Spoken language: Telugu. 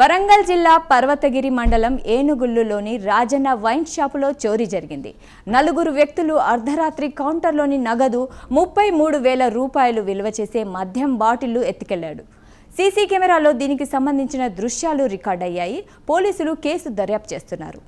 వరంగల్ జిల్లా పర్వతగిరి మండలం ఏనుగుల్లులోని రాజన్న వైన్ షాపులో చోరీ జరిగింది. నలుగురు వ్యక్తులు అర్ధరాత్రి కౌంటర్లోని నగదు ముప్పై మూడు వేల రూపాయలు విలువ చేసే మద్యం బాటిళ్ళు ఎత్తుకెళ్ళాడు. సీసీ కెమెరాలో దీనికి సంబంధించిన దృశ్యాలు రికార్డయ్యాయి. పోలీసులు కేసు దర్యాప్తు చేస్తున్నారు.